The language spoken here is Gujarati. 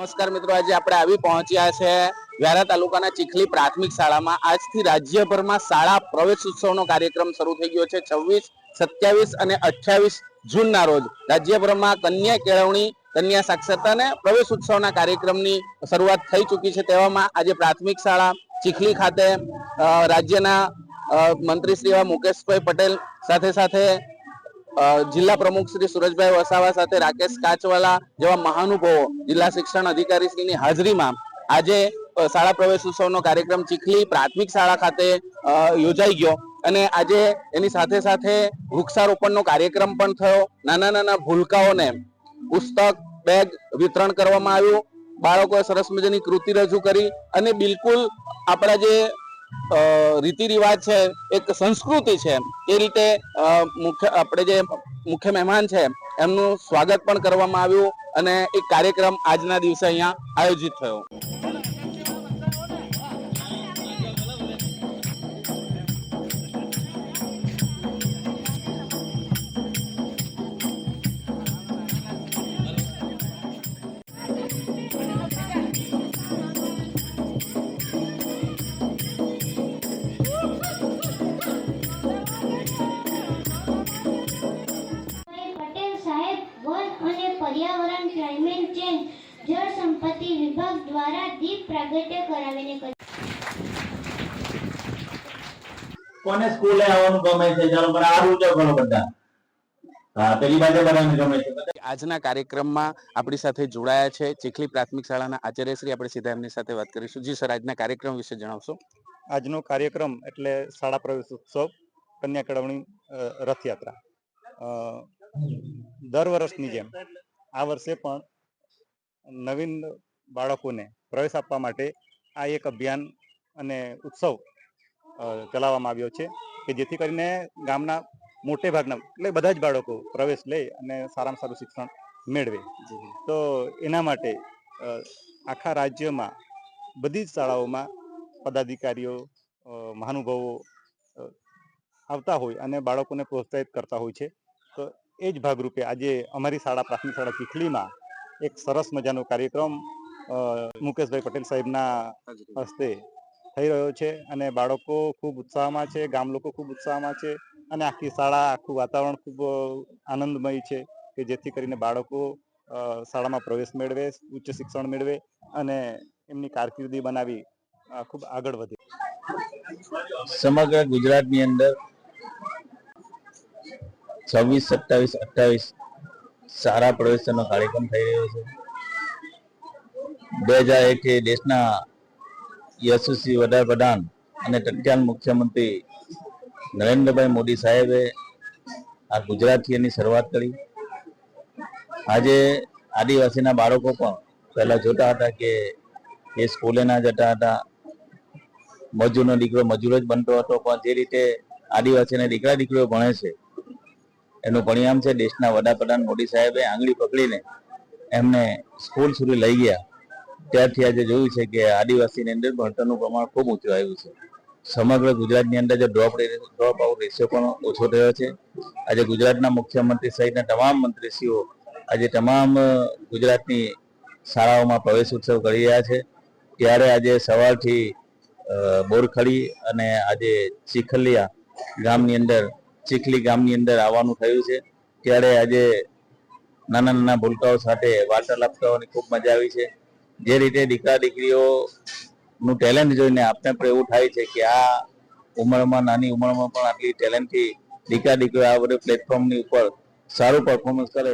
નમસ્કાર મિત્રો, આજે આપણે આવી પહોંચ્યા છે વ્યારા તાલુકાના ચીખલી પ્રાથમિક શાળામાં. આજથી રાજ્યભરમાં શાળા પ્રવેશ ઉત્સવનો કાર્યક્રમ શરૂ થઈ ગયો છે છવ્વીસ, સત્યાવીસ અને અઠ્યાવીસ જૂનના રોજ. રાજ્યભરમાં કન્યા કેળવણી, કન્યા સાક્ષરતા અને પ્રવેશ ઉત્સવના કાર્યક્રમની શરૂઆત થઈ ચૂકી છે તેવામાં આજે પ્રાથમિક શાળા, ચીખલી ખાતે રાજ્યના મંત્રી શ્રી મુકેશભાઈ પટેલ સાથે સાથે જિલ્લા પ્રમુખ શ્રી સુરજભાઈ વસાવા સાથે રાકેશ કાચવાલા જેવા મહાનુભાવો જિલ્લા શિક્ષણ અધિકારી શ્રીની હાજરીમાં આજે શાળા પ્રવેશ ઉત્સવનો કાર્યક્રમ ચીખલી પ્રાથમિક શાળા ખાતે યોજાઈ ગયો. અને આજે એની સાથે સાથે વૃક્ષારોપણનો કાર્યક્રમ પણ થયો. નાના નાના ભૂલકાઓને પુસ્તક, બેગ વિતરણ કરવામાં આવ્યું. બાળકોએ સરસ મજાની કૃતિ રજૂ કરી. અને બિલકુલ આપણા જે રીતિ રિવાજ છે, એક સંસ્કૃતિ છે. એ રીતે મુખ્ય, આપણે જે મુખ્ય મહેમાન છે, એમનું સ્વાગત પણ કરવામાં આવ્યું અને એક કાર્યક્રમ આજના દિવસે અહીંયા આયોજિત થયો. પર્યાવરણ ક્લાઇમેટ ચેન્જ જળ સંપત્તિ વિભાગ દ્વારા દીપ પ્રાગટ્ય કરાવીને કોને સ્કૂલે આવવાનું ગમે છે? ચાલો મને આ રૂજો કરો બધા. હા પેલી બાજુ બધાને ગમે છે. બધા આજના કાર્યક્રમમાં આપણી સાથે જોડાયા છે ચીખલી પ્રાથમિક શાળાના આચાર્ય શ્રી. આપણે સીધા એમની સાથે વાત કરીશું. જી સર આજના કાર્યક્રમ વિશે જણાવશો? આજનો કાર્યક્રમ એટલે શાળા પ્રવેશ ઉત્સવ કન્યા કેળવણી રથયાત્રા. અ, દર વર્ષની જેમ. આ વર્ષે પણ નવીન બાળકોને પ્રવેશ આપવા માટે આ એક અભિયાન અને ઉત્સવ ચલાવવામાં આવ્યો છે કે જેથી કરીને ગામના મોટે ભાગના એટલે બધા જ બાળકો પ્રવેશ લે અને સારામાં સારું શિક્ષણ મેળવે. તો એના માટે આખા રાજ્યમાં બધી જ શાળાઓમાં પદાધિકારીઓ મહાનુભાવો આવતા હોય અને બાળકોને પ્રોત્સાહિત કરતા હોય છે. તો એ જ ભાગરૂપે આજે અમારી શાળા પ્રાથમિક શાળા ચીખલીમાં એક સરસ મજાનો કાર્યક્રમ અ, મુકેશભાઈ પટેલ સાહેબના હસ્તે થઈ રહ્યો છે અને બાળકો ખૂબ ઉત્સાહમાં છે ગામ લોકો ખૂબ ઉત્સાહમાં છે અને આખી શાળા આખું વાતાવરણ ખૂબ આનંદમય છે કે જેથી કરીને બાળકો શાળામાં પ્રવેશ મેળવે ઉચ્ચ શિક્ષણ મેળવે અને એમની કારકિર્દી બનાવી ખૂબ આગળ વધે. સમગ્ર ગુજરાતની અંદર છવ્વીસ, સત્તાવીસ, અઠ્ઠાવીસ સારા પ્રવેશનો કાર્યક્રમ થઈ રહ્યો છે. બે હજાર એક દેશના યશસ્વી વડાપ્રધાન અને તત્કાલ મુખ્યમંત્રી નરેન્દ્રભાઈ મોદી સાહેબે આ ગુજરાતથી એની શરૂઆત કરી. આજે આદિવાસીના બાળકો પણ પહેલા જોતા હતા કે એ સ્કૂલે ના જતા હતા. મજૂરનો દીકરો મજૂર જ બનતો હતો, પણ જે રીતે આદિવાસીના દીકરા દીકરીઓ ભણે છે એનું પરિણામ છે, દેશના વડાપ્રધાન મોદી સાહેબે આંગળી પકડીને એમને સ્કૂલ સુધી લઈ ગયા. ત્યારથી આજે જોયું છે કે આદિવાસીની અંદર ભણતરનું પ્રમાણ ખૂબ ઊંચું આવ્યું છે. સમગ્ર ગુજરાતની અંદર જે ડ્રોપ ડ્રોપ આઉટ રેશિયો પણ ઓછો થયો છે. આજે ગુજરાતના મુખ્યમંત્રી સહિતના તમામ મંત્રીશ્રીઓ આજે તમામ ગુજરાતની શાળાઓમાં પ્રવેશ ઉત્સવ કરી રહ્યા છે. ત્યારે આજે સવારથી બોરખડી અને આજે ચીખલિયા ગામની અંદર ચીખલી ગામની અંદર આવવાનું થયું છે. ત્યારે આજે નાના નાના ભૂલકાઓ સાથે વાર્તાલાપ કરવાની ખૂબ મજા આવી છે. જે રીતે દીકરા દીકરીઓનું ટેલેન્ટ જોઈને આપને પણ એવું થાય છે કે આ ઉંમરમાં, નાની ઉંમરમાં પણ આટલી ટેલેન્ટથી દીકરા દીકરીઓ આ બધે પ્લેટફોર્મની ઉપર સારું પરફોર્મન્સ કરે.